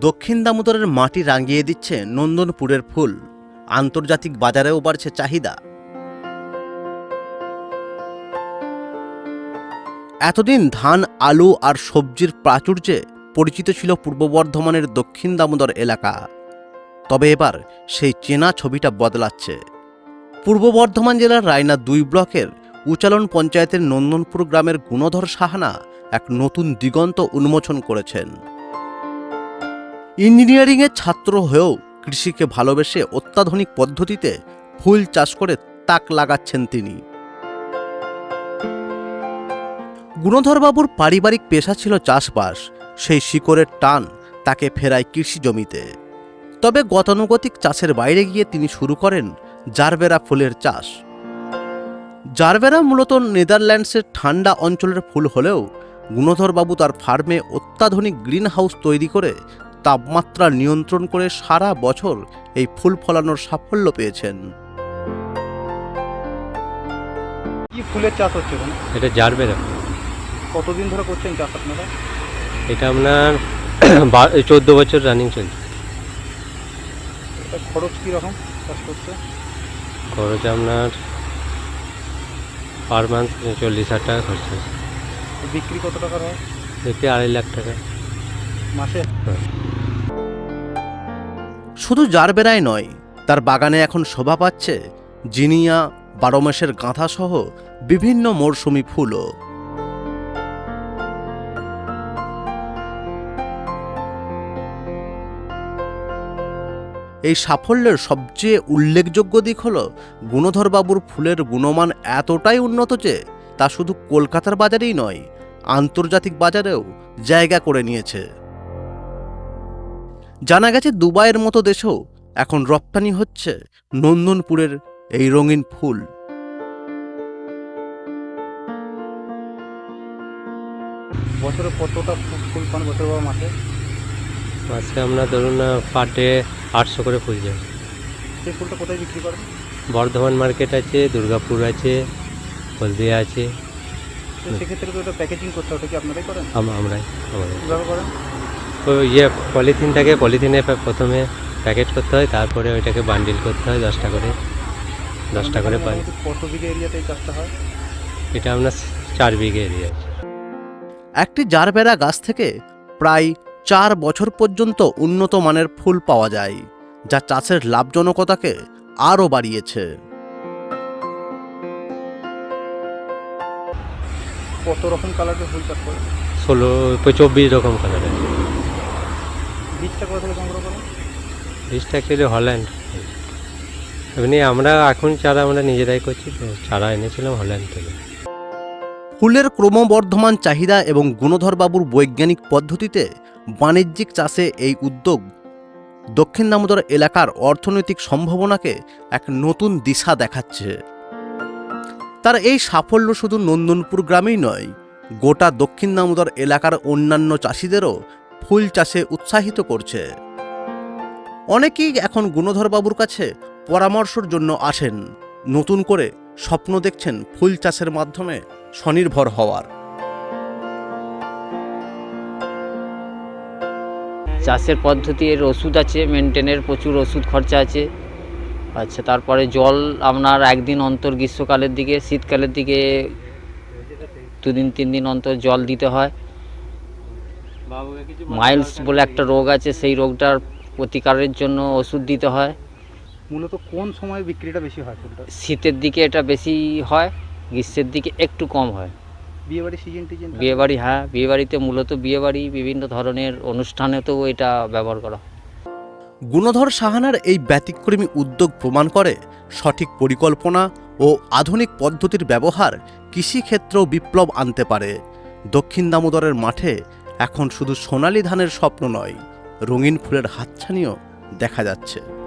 দক্ষিণ দামোদরের মাটি রাঙিয়ে দিচ্ছে নন্দনপুরের ফুল। আন্তর্জাতিক বাজারেও বাড়ছে চাহিদা। এতদিন ধান, আলু আর সবজির প্রাচুর্যে পরিচিত ছিল পূর্ব বর্ধমানের দক্ষিণ দামোদর এলাকা। তবে এবার সেই চেনা ছবিটা বদলাচ্ছে। পূর্ব বর্ধমান জেলার রায়না দুই ব্লকের উচালন পঞ্চায়েতের নন্দনপুর গ্রামের গুণধর সাহানা এক নতুন দিগন্ত উন্মোচন করেছেন। ইঞ্জিনিয়ারিংয়ের ছাত্র হয়েও কৃষিকে ভালোবেসে অত্যাধুনিক পদ্ধতিতে ফুল চাষ করে তাক লাগাচ্ছেন তিনি। গুণধরবাবুর পারিবারিক পেশা ছিল চাষবাস। সেই শিকড়ের টান তাকে ফেরায় কৃষি জমিতে। তবে গতানুগতিক চাষের বাইরে গিয়ে তিনি শুরু করেন জারবেরা ফুলের চাষ। জারবেরা মূলত নেদারল্যান্ডসের ঠান্ডা অঞ্চলের ফুল হলেও গুণধরবাবু তার ফার্মে অত্যাধুনিক গ্রিন হাউস তৈরি করে তাপমাত্রা নিয়ন্ত্রণ করে সারা বছর এই ফুল ফলানোর সাফল্য পেয়েছেন। কি ফুলের চাষ হচ্ছে এটা জারবে না কতদিন ধরে করছেন চাষ আপনারা? এটা আপনার চোদ্দ বছর রানিং চলছে। এটা খরচ কীরকম চাষ করতে খরচ আপনার পার মান্থ চল্লিশ হাজার টাকা খরচা বিক্রি কত টাকার হয়? দেখতে আড়াই লাখ টাকা। মাসে? শুধু জারবেরাই নয়, তার বাগানে এখন শোভা পাচ্ছে জিনিয়া বারো মাসের গাঁথা সহ বিভিন্ন মরশুমি ফুলও। এই সাফল্যের সবচেয়ে উল্লেখযোগ্য দিক হল, গুণধরবাবুর ফুলের গুণমান এতটাই উন্নত যে তা শুধু কলকাতার বাজারেই নয়, আন্তর্জাতিক বাজারেও জায়গা করে নিয়েছে। জানা গেছে দুবাইয়ের মতো দেশেও এখন রপ্তানি হচ্ছে নন্দনপুরের এই রঙিন ফুল। বছরে কতটা ফুল পান বছর বা মাসে? মাসে আপনার ধরুন পার ডে আটশো করে ফুল যায় সেই ফুলটা কোথায় বিক্রি করেন? বর্ধমান মার্কেট আছে দুর্গাপুর আছে হলদিয়া আছে। তো সেক্ষেত্রে তো ওটা প্যাকেজিং করতে হবে ওটা কি আপনারাই করেন? আম- আমরাই। কীভাবে করেন? ইয়ে পলিথিন থাকে পলিথিনে প্রথমে প্যাকেট করতে হয় তারপরে ওইটাকে বান্ডিল করতে হয় দশটা করে। দশটা করে পাই কত বিঘা এরিয়াতে এই চাষটা হয়? এটা আপনার চার বিঘে এরিয়া। একটি জারবেরা গাছ থেকে প্রায় চার বছর পর্যন্ত উন্নত মানের ফুল পাওয়া যায় যা চাষের লাভজনকতাকে আরও বাড়িয়েছে। কত রকম কালারের ফুল চাষ করেন? ষোলো চব্বিশ রকম কালার আছে বীজটা কোথা থেকে সংগ্রহ করেন? বীজটা অ্যাকচুয়ালি হল্যান্ড এমনি আমরা এখন চারা আমরা নিজেরাই করছি তো চারা এনেছিলাম হল্যান্ড থেকে। ফুলের ক্রমবর্ধমান চাহিদা এবং গুণধরবাবুর বৈজ্ঞানিক পদ্ধতিতে বাণিজ্যিক চাষে এই উদ্যোগ দক্ষিণ দামোদর এলাকার অর্থনৈতিক সম্ভাবনাকে এক নতুন দিশা দেখাচ্ছে। তার এই সাফল্য শুধু নন্দনপুর গ্রামেই নয় গোটা দক্ষিণ দামোদর এলাকার অন্যান্য চাষিদেরও ফুল চাষে উৎসাহিত করছে। অনেকেই এখন গুণধরবাবুর কাছে পরামর্শের জন্য আসেন। নতুন করে স্বপ্ন দেখছেন ফুল চাষের মাধ্যমে স্বনির্ভর হওয়ার। চাষের পদ্ধতির ওষুধ আছে, মেনটেনের প্রচুর ওষুধ খরচা আছে। আচ্ছা তারপরে জল আপনার একদিন অন্তর গ্রীষ্মকালের দিকে, শীতকালের দিকে দুদিন তিন দিন অন্তর জল দিতে হয়। মাইলস বলে একটা রোগ আছে সেই রোগটার প্রতিকারের জন্য ওষুধ দিতে হয়। মূলত কোন সময় বিক্রিটা বেশি হয় ফুলটা? শীতের দিকে এটা বেশি হয় গ্রীষ্মের দিকে একটু কম হয়। বিয়েবাড়ি সিজন টিজন বিয়েবাড়ি হ্যাঁ বিয়েবাড়িতে মূলত বিয়েবাড়ি বিভিন্ন ধরনের অনুষ্ঠানেতেও এটা ব্যবহার করা হয়। গুণধর সাহানার এই ব্যতিক্রমী উদ্যোগ প্রমাণ করে সঠিক পরিকল্পনা ও আধুনিক পদ্ধতির ব্যবহার কৃষিক্ষেত্রেও বিপ্লব আনতে পারে। দক্ষিণ দামোদরের মাঠে এখন শুধু সোনালি ধানের স্বপ্ন নয় রঙিন ফুলের হাতছানিও দেখা যাচ্ছে।